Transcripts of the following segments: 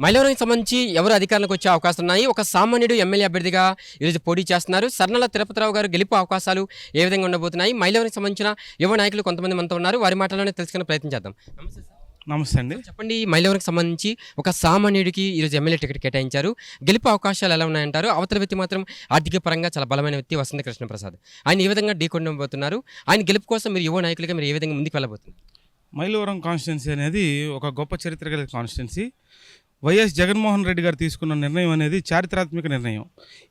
మైలవరానికి సంబంధించి ఎవరు అధికారంలోకి వచ్చే అవకాశాలు ఉన్నాయి? ఒక సామాన్యుడు ఎమ్మెల్యే అభ్యర్థిగా ఈరోజు పోటీ చేస్తున్నారు. సర్నల తిరుపతిరావు గారు గెలుపు అవకాశాలు ఏ విధంగా ఉండబోతున్నాయి? మైలవరానికి సంబంధించిన యువ నాయకులు కొంతమంది మనతో ఉన్నారు. వారి మాటలోనే తెలుసుకునే ప్రయత్నం చేద్దాం. నమస్తే అండి. చెప్పండి మైలవరానికి సంబంధించి ఒక సామాన్యుడికి ఈరోజు ఎమ్మెల్యే టికెట్ కేటాయించారు. గెలుపు అవకాశాలు ఎలా ఉన్నాయంటారు? అవతల వ్యక్తి మాత్రం ఆర్థిక పరంగా చాలా బలమైన వ్యక్తి వసంత కృష్ణ ప్రసాద్ ఆయన ఏ విధంగా ఢీకొనబోతున్నారు? ఆయన గెలుపు కోసం మీరు యువ నాయకులుగా మీరు ఏ విధంగా ముందుకు వెళ్ళబోతున్నారు? మైలవరం కాన్స్టిట్యున్సీ అనేది ఒక గొప్ప చరిత్ర కలిగిన కాన్స్టిట్యున్సీ వైఎస్ జగన్మోహన్ రెడ్డి గారు తీసుకున్న నిర్ణయం అనేది చారిత్రాత్మక నిర్ణయం.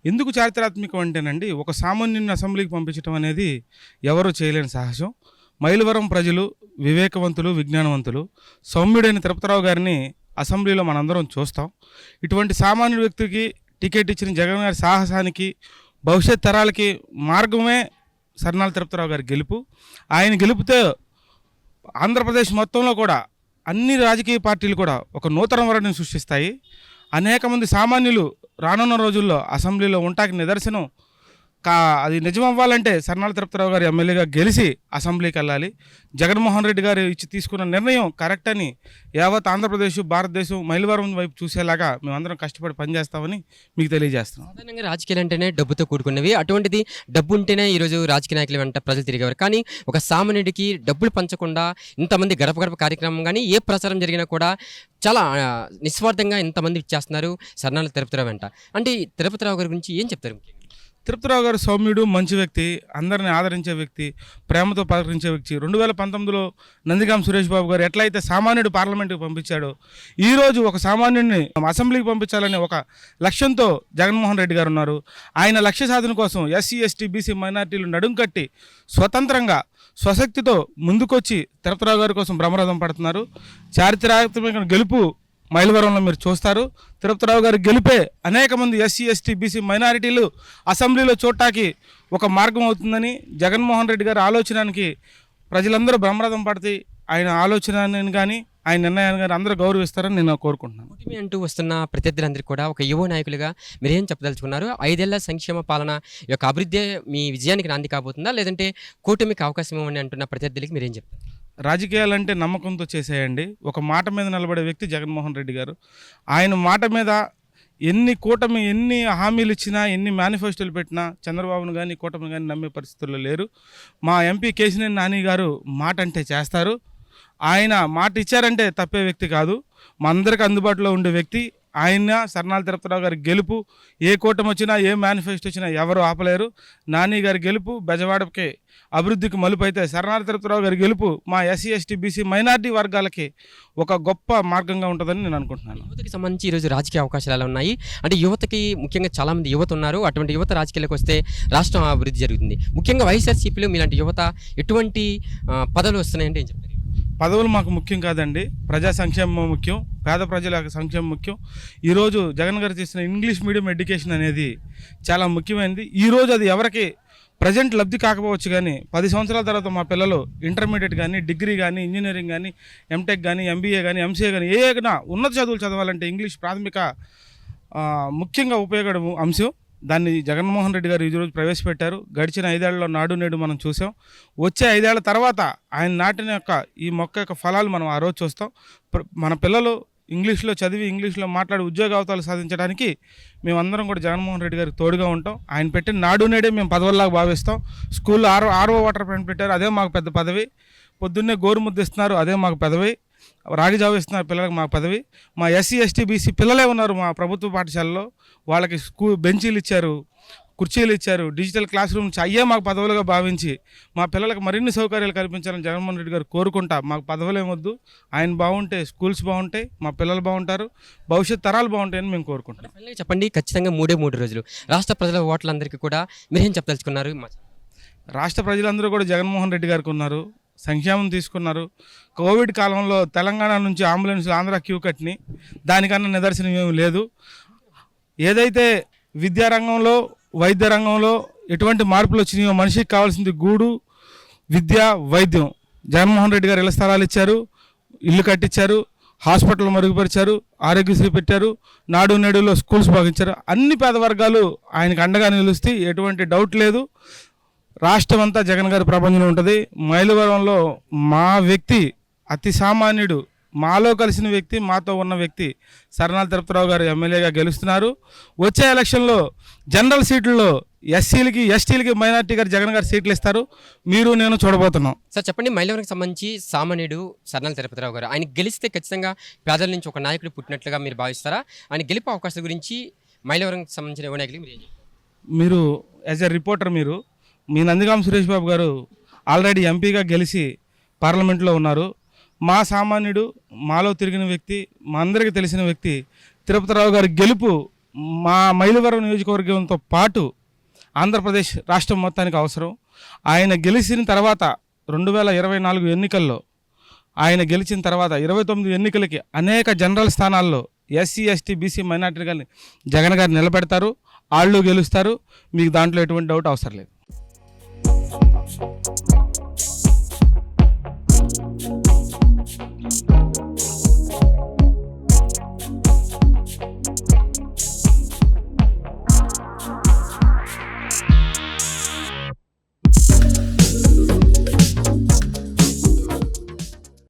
ఎందుకు చారిత్రాత్మకం అంటేనండి ఒక సామాన్యుని అసెంబ్లీకి పంపించడం అనేది ఎవరూ చేయలేని సాహసం. మైలవరం ప్రజలు వివేకవంతులు విజ్ఞానవంతులు సౌమ్యుడైన తిరుపతిరావు గారిని అసెంబ్లీలో మనందరం చూస్తాం. ఇటువంటి సామాన్య వ్యక్తికి టికెట్ ఇచ్చిన జగన్ గారి సాహసానికి భవిష్యత్ తరాలకి మార్గమే సర్నాల తిరుపతిరావు గారి గెలుపు. ఆయన గెలుపుతో ఆంధ్రప్రదేశ్ మొత్తంలో కూడా అన్ని రాజకీయ పార్టీలు కూడా ఒక నూతన వరడిని సృష్టిస్తాయి. అనేక మంది సామాన్యులు రానున్న రోజుల్లో అసెంబ్లీలో ఉంటాకి నిదర్శనం కా అది నిజం అవ్వాలంటే సర్నాల తిరుపతిరావు గారు ఎమ్మెల్యేగా గెలిచి అసెంబ్లీకి వెళ్ళాలి. జగన్మోహన్ రెడ్డి గారు ఇచ్చి తీసుకున్న నిర్ణయం కరెక్ట్ అని యావత్ ఆంధ్రప్రదేశ్ భారతదేశం మైలువరం వైపు చూసేలాగా మేమందరం కష్టపడి పనిచేస్తామని మీకు తెలియజేస్తున్నాం. సాధారణంగా రాజకీయాలు అంటేనే డబ్బుతో కూడుకున్నవి. అటువంటిది డబ్బు ఉంటేనే ఈరోజు రాజకీయ నాయకుల వెంట ప్రజలు తిరిగేవారు. కానీ ఒక సామాన్యుడికి డబ్బులు పంచకుండా ఇంతమంది గడప గడప కార్యక్రమం కానీ ఏ ప్రచారం జరిగినా కూడా చాలా నిస్వార్థంగా ఇంతమంది ఇచ్చేస్తున్నారు సర్నాల తిరుపతిరావు వెంట. అంటే తిరుపతిరావు గారి గురించి ఏం చెప్తారు ముఖ్యంగా? తిరుపతిరావు గారు సౌమ్యుడు మంచి వ్యక్తి అందరిని ఆదరించే వ్యక్తి ప్రేమతో పలకరించే వ్యక్తి. రెండు వేల పంతొమ్మిదిలో నందిగాం సురేష్ బాబు గారు ఎట్లయితే సామాన్యుడు పార్లమెంట్కి పంపించాడో ఈరోజు ఒక సామాన్యుడిని అసెంబ్లీకి పంపించాలనే ఒక లక్ష్యంతో జగన్మోహన్ రెడ్డి గారు ఉన్నారు. ఆయన లక్ష్య సాధన కోసం ఎస్సీ ఎస్టీ బీసీ మైనార్టీలు నడుం కట్టి స్వతంత్రంగా స్వశక్తితో ముందుకొచ్చి తిరుపతిరావు గారి కోసం బ్రహ్మరథం పడుతున్నారు. చారిత్రాత్మక గెలుపు మైలవరంలో మీరు చూస్తారు. తిరుపతిరావు గారు గెలిపే అనేక మంది ఎస్సీ ఎస్టీ బీసీ మైనారిటీలు అసెంబ్లీలో చూడటానికి ఒక మార్గం అవుతుందని జగన్మోహన్ రెడ్డి గారి ఆలోచనకి ప్రజలందరూ బ్రహ్మరథం పడితే ఆయన ఆలోచనని కానీ ఆయన నిర్ణయాన్ని కానీ అందరూ గౌరవిస్తారని నేను కోరుకుంటున్నాను. కూటమి అంటూ వస్తున్న ప్రత్యర్థులందరికీ కూడా ఒక యువ నాయకులుగా మీరు ఏం చెప్పదలుచుకున్నారు? ఐదేళ్ళ సంక్షేమ పాలన యొక్క అభివృద్ధి మీ విజయానికి నాంది కాబోతుందా? లేదంటే కూటమికి అవకాశం ఇవ్వండి అంటున్న ప్రత్యర్థులకి మీరేం చెప్తారు? రాజకీయాలంటే నమ్మకంతో చేసేయండి. ఒక మాట మీద నిలబడే వ్యక్తి జగన్మోహన్ రెడ్డి గారు. ఆయన మాట మీద ఎన్ని కూటమి ఎన్ని హామీలు ఇచ్చినా ఎన్ని మేనిఫెస్టోలు పెట్టినా చంద్రబాబును కానీ కూటమి కానీ నమ్మే పరిస్థితుల్లో లేరు. మా ఎంపీ కేశినేని నాని గారు మాట అంటే చేస్తారు. ఆయన మాట ఇచ్చారంటే తప్పే వ్యక్తి కాదు. మా అందరికి అందుబాటులో ఉండే వ్యక్తి ఆయన సర్నాల తిరుపతిరావు గారి గెలుపు ఏ కూటమి వచ్చినా ఏ మేనిఫెస్టో వచ్చినా ఎవరు ఆపలేరు. నాని గారి గెలుపు బెజవాడకి అభివృద్ధికి మలుపు అయితే సర్నాల తిరుపతిరావు గారి గెలుపు మా ఎస్సీ ఎస్టీ బీసీ మైనార్టీ వర్గాలకి ఒక గొప్ప మార్గంగా ఉంటుందని నేను అనుకుంటున్నాను. యువతకి సంబంధించి ఈరోజు రాజకీయ అవకాశాలు ఎలా ఉన్నాయి. అంటే యువతకి ముఖ్యంగా చాలామంది యువత ఉన్నారు. అటువంటి యువత రాజకీయాలకు వస్తే రాష్ట్రం అభివృద్ధి జరుగుతుంది. ముఖ్యంగా వైఎస్ఆర్సీపీలో మీలాంటి యువత ఎటువంటి పదవులు వస్తున్నాయంటే ఏం చెప్తారు? పదవులు మాకు ముఖ్యం కాదండి. ప్రజా సంక్షేమం ముఖ్యం పేద ప్రజల సంక్షేమం ముఖ్యం. ఈరోజు జగన్ గారు చేసిన ఇంగ్లీష్ మీడియం ఎడ్యుకేషన్ అనేది చాలా ముఖ్యమైనది. ఈరోజు అది ఎవరికి ప్రజెంట్ లబ్ధి కాకపోవచ్చు కానీ పది సంవత్సరాల తర్వాత మా పిల్లలు ఇంటర్మీడియట్ కానీ డిగ్రీ కానీ ఇంజనీరింగ్ కానీ ఎంటెక్ కానీ ఎంబీఏ కానీ ఎంసీఏ కానీ ఏ ఉన్నత చదువులు చదవాలంటే ఇంగ్లీష్ ప్రాథమిక ముఖ్యంగా ఉపయోగ అంశం. దాన్ని జగన్మోహన్ రెడ్డి గారు ఈరోజు ప్రవేశపెట్టారు. గడిచిన ఐదేళ్ళలో నాడు నేడు మనం చూసాం. వచ్చే ఐదేళ్ళ తర్వాత ఆయన నాటిన యొక్క ఈ మొక్క యొక్క ఫలాలు మనం ఆ రోజు చూస్తాం. ప్ర- మన పిల్లలు ఇంగ్లీష్లో చదివి ఇంగ్లీష్లో మాట్లాడి ఉద్యోగ అవతాలు సాధించడానికి మేమందరం కూడా జగన్మోహన్ రెడ్డి గారికి తోడుగా ఉంటాం. ఆయన పెట్టిన నాడు నేడే మేము పదవుల్లాగా భావిస్తాం. స్కూల్లో ఆరో ఆరో వాటర్ ప్లాంట్ పెట్టారు. అదే మాకు పెద్ద పదవి. పొద్దున్నే గోరుముద్ద ఇస్తున్నారు అదే మాకు పదవి. రాగి జావ ఇస్తున్నారు పిల్లలకు మా పదవి. మా ఎస్సీ ఎస్టీ బీసీ పిల్లలే ఉన్నారు మా ప్రభుత్వ పాఠశాలలో. వాళ్ళకి స్కూ బెంచీలు ఇచ్చారు కుర్చీలు ఇచ్చారు డిజిటల్ క్లాస్ రూమ్స్ అయ్యే మాకు పదవులుగా భావించి మా పిల్లలకు మరిన్ని సౌకర్యాలు కల్పించాలని జగన్మోహన్ రెడ్డి గారు కోరుకుంటా. మాకు పదవులు ఏమొద్దు ఆయన బాగుంటే స్కూల్స్ బాగుంటాయి మా పిల్లలు బాగుంటారు. భవిష్యత్ తరాలు బాగుంటాయని మేము కోరుకుంటాం చెప్పండి ఖచ్చితంగా మూడే మూడు రోజులు. రాష్ట్ర ప్రజల ఓట్లందరికీ కూడా మీరేం చెప్పదలుచుకున్నారు? రాష్ట్ర ప్రజలందరూ కూడా జగన్మోహన్ రెడ్డి గారికి ఉన్నారు. సంక్షేమం తీసుకున్నారు. కోవిడ్ కాలంలో తెలంగాణ నుంచి అంబులెన్స్ ఆంధ్ర క్యూ కట్ని దానికన్నా నిదర్శనం ఏమి లేదు. ఏదైతే విద్యారంగంలో వైద్య రంగంలో ఎటువంటి మార్పులు వచ్చినాయో మనిషికి కావాల్సింది గూడు విద్య వైద్యం. జగన్మోహన్ రెడ్డి గారు ఇళ్ళ స్థలాలు ఇచ్చారు ఇల్లు కట్టించారు హాస్పిటల్ మెరుగుపరిచారు ఆరోగ్యశ్రీ పెట్టారు నాడు నేడులో స్కూల్స్ బాగించారు. అన్ని పేద వర్గాలు ఆయనకు అండగా నిలుస్తే ఎటువంటి డౌట్ లేదు. రాష్ట్రం అంతా జగన్ గారి ప్రపంచంలో ఉంటుంది. మైలవరంలో మా వ్యక్తి అతి సామాన్యుడు మాలో కలిసిన వ్యక్తి మాతో ఉన్న వ్యక్తి సరణాల తిరుపతిరావు గారు ఎమ్మెల్యేగా గెలుస్తున్నారు. వచ్చే ఎలక్షన్లో జనరల్ సీట్లలో ఎస్సీలకి ఎస్టీలకి మైనార్టీ గారు జగన్ గారు సీట్లు ఇస్తారు. మీరు నేను చూడబోతున్నాం. సార్ చెప్పండి మైలవరంకి సంబంధించి సామాన్యుడు సర్నాల తిరుపతిరావు గారు ఆయన గెలిస్తే ఖచ్చితంగా పేదల నుంచి ఒక నాయకుడు పుట్టినట్లుగా మీరు భావిస్తారా? ఆయన గెలిపే అవకాశాల గురించి మైలవరంకి సంబంధించిన యువ నాయకులు మీరు యాజ్ ఎ రిపోర్టర్ మీరు మీ నందిగాం సురేష్ బాబు గారు ఆల్రెడీ ఎంపీగా గెలిచి పార్లమెంట్లో ఉన్నారు. మా సామాన్యుడు మాలో తిరిగిన వ్యక్తి మా అందరికీ తెలిసిన వ్యక్తి తిరుపతిరావు గారి గెలుపు మా మైలవరం నియోజకవర్గంతో పాటు ఆంధ్రప్రదేశ్ రాష్ట్రం మొత్తానికి అవసరం. ఆయన గెలిచిన తర్వాత రెండు వేల ఇరవై నాలుగు ఎన్నికల్లో ఆయన గెలిచిన తర్వాత ఇరవై తొమ్మిది ఎన్నికలకి అనేక జనరల్ స్థానాల్లో ఎస్సీ ఎస్టీ బీసీ మైనార్టీ గారిని జగన్ గారు నిలబెడతారు వాళ్ళు గెలుస్తారు. మీకు దాంట్లో ఎటువంటి డౌట్ అవసరం లేదు.